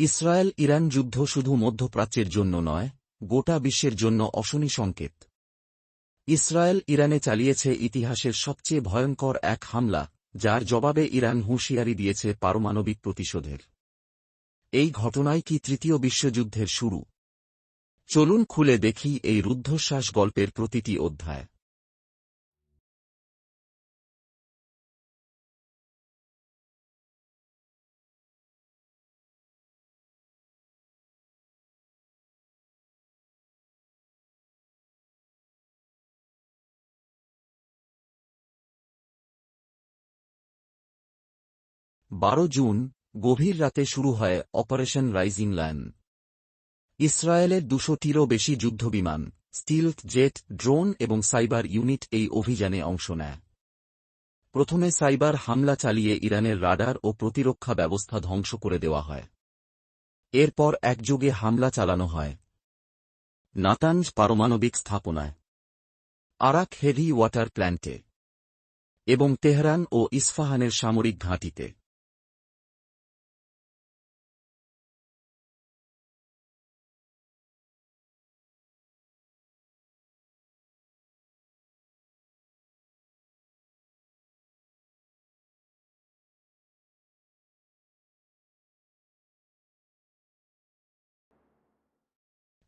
Israel Iran যুদ্ধ শুধু মধ্যপ্রাচ্যের জন্য নয়, গোটা বিশ্বের জন্য অশনি সংকেত। ইসরায়েল ইরানে চালিয়েছে ইতিহাসের সবচেয়ে ভয়ঙ্কর এক হামলা, যার জবাবে ইরান হুঁশিয়ারি দিয়েছে পারমাণবিক প্রতিশোধের। এই ঘটনায় কি তৃতীয় বিশ্বযুদ্ধের শুরু? চলুন খুলে দেখি এই রুদ্ধশ্বাস গল্পের প্রতিটি অধ্যায়। বারো জুন, গভীর রাতে শুরু হয় অপারেশন রাইজিং লায়ন। ইসরায়েলের দুশোটিরও বেশি যুদ্ধবিমান, স্টিলথ জেট, ড্রোন এবং সাইবার ইউনিট এই অভিযানে অংশ নেয়। প্রথমে সাইবার হামলা চালিয়ে ইরানের রাডার ও প্রতিরক্ষা ব্যবস্থা ধ্বংস করে দেওয়া হয়। এরপর একযোগে হামলা চালানো হয়। নাতানজ পারমাণবিক স্থাপনায়। আরাক হেভি ওয়াটার প্ল্যান্টে। এবং তেহরান ও ইস্ফাহানের সামরিক ঘাঁটিতে।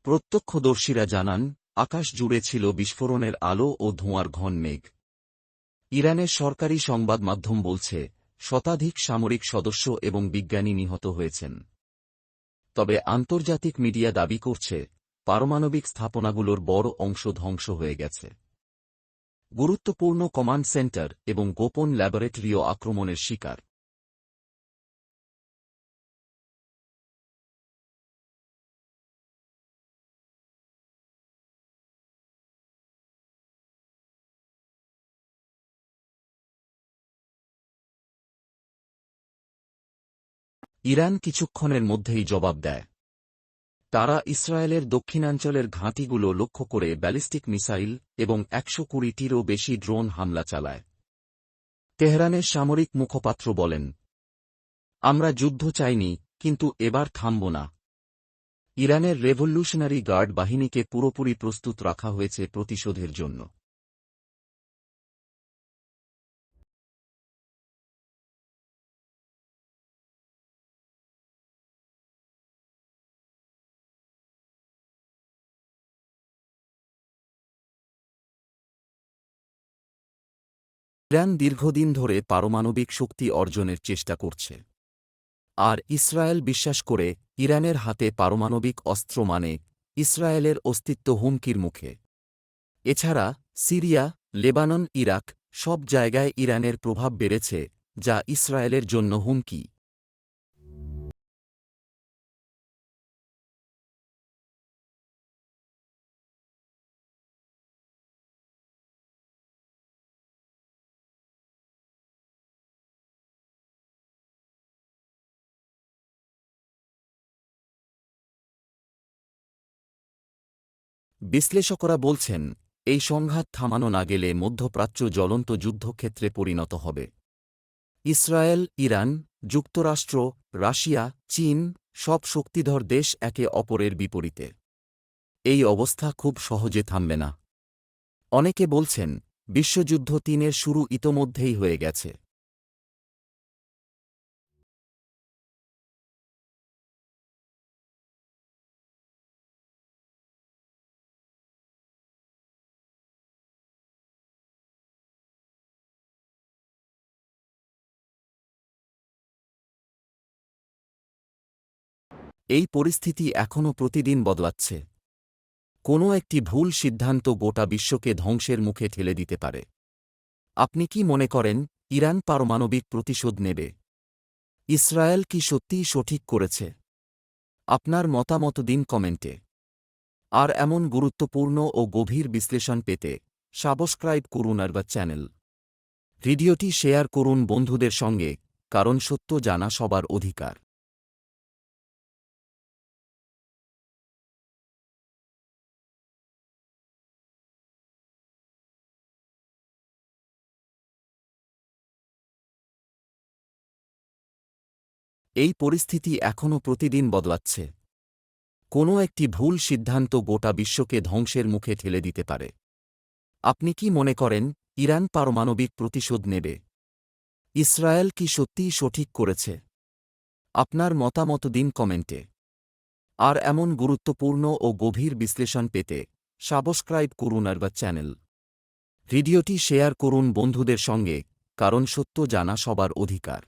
প্রত্যক্ষদর্শীরা জানান, আকাশ জুড়ে ছিল বিস্ফোরণের আলো ও ধোঁয়ার ঘন মেঘ। ইরানের সরকারি সংবাদ মাধ্যম বলছে, শতাধিক সামরিক সদস্য এবং বিজ্ঞানী নিহত হয়েছেন। তবে আন্তর্জাতিক মিডিয়া দাবি করছে, পারমাণবিক স্থাপনাগুলোর বড় অংশ ধ্বংস হয়ে গেছে। গুরুত্বপূর্ণ কমান্ড সেন্টার এবং গোপন ল্যাবরেটরিও আক্রমণের শিকার। ইরান কিছুক্ষণের মধ্যেই জবাব দেয়। তারা ইসরায়েলের দক্ষিণাঞ্চলের ঘাঁটিগুলো লক্ষ্য করে ব্যালিস্টিক মিসাইল এবং একশো কুড়িটিরও বেশি ড্রোন হামলা চালায়। তেহরানের সামরিক মুখপাত্র বলেন, আমরা যুদ্ধ চাইনি, কিন্তু এবার থামব না। ইরানের রেভলিউশনারি গার্ড বাহিনীকে পুরোপুরি প্রস্তুত রাখা হয়েছে প্রতিশোধের জন্য। ইরান দীর্ঘদিন ধরে পারমাণবিক শক্তি অর্জনের চেষ্টা করছে। আর ইসরায়েল বিশ্বাস করে ইরানের হাতে পারমাণবিক অস্ত্র মানে ইসরায়েলের অস্তিত্ব হুমকির মুখে। এছাড়া সিরিয়া, লেবানন, ইরাক সব জায়গায় ইরানের প্রভাব বেড়েছে, যা ইসরায়েলের জন্য হুমকি। বিশ্লেষকরা বলছেন, এই সংঘাত থামানো না গেলে মধ্যপ্রাচ্য জ্বলন্ত যুদ্ধক্ষেত্রে পরিণত হবে। ইসরায়েল, ইরান, যুক্তরাষ্ট্র, রাশিয়া, চীন সব শক্তিধর দেশ একে অপরের বিপরীতে। এই অবস্থা খুব সহজে থামবে না। অনেকে বলছেন, বিশ্বযুদ্ধ তিনের শুরু ইতোমধ্যেই হয়ে গেছে। এই পরিস্থিতি এখনও প্রতিদিন বদলাচ্ছে। কোনো একটি ভুল সিদ্ধান্ত গোটা বিশ্বকে ধ্বংসের মুখে ঠেলে দিতে পারে। আপনি কি মনে করেন, ইরান পারমাণবিক প্রতিশোধ নেবে? ইসরায়েল কি সত্যিই সঠিক করেছে? আপনার মতামত দিন কমেন্টে। আর এমন গুরুত্বপূর্ণ ও গভীর বিশ্লেষণ পেতে সাবস্ক্রাইব করুন আর বা চ্যানেল। ভিডিওটি শেয়ার করুন বন্ধুদের সঙ্গে, কারণ সত্য জানা সবার অধিকার। এই পরিস্থিতি এখনও প্রতিদিন বদলাচ্ছে। কোনো একটি ভুল সিদ্ধান্ত গোটা বিশ্বকে ধ্বংসের মুখে ঠেলে দিতে পারে। আপনি কি মনে করেন, ইরান পারমাণবিক প্রতিশোধ নেবে? ইসরায়েল কি সত্যিই সঠিক করেছে? আপনার মতামত দিন কমেন্টে। আর এমন গুরুত্বপূর্ণ ও গভীর বিশ্লেষণ পেতে সাবস্ক্রাইব করুন আর বা চ্যানেল। ভিডিওটি শেয়ার করুন বন্ধুদের সঙ্গে, কারণ সত্য জানা সবার অধিকার।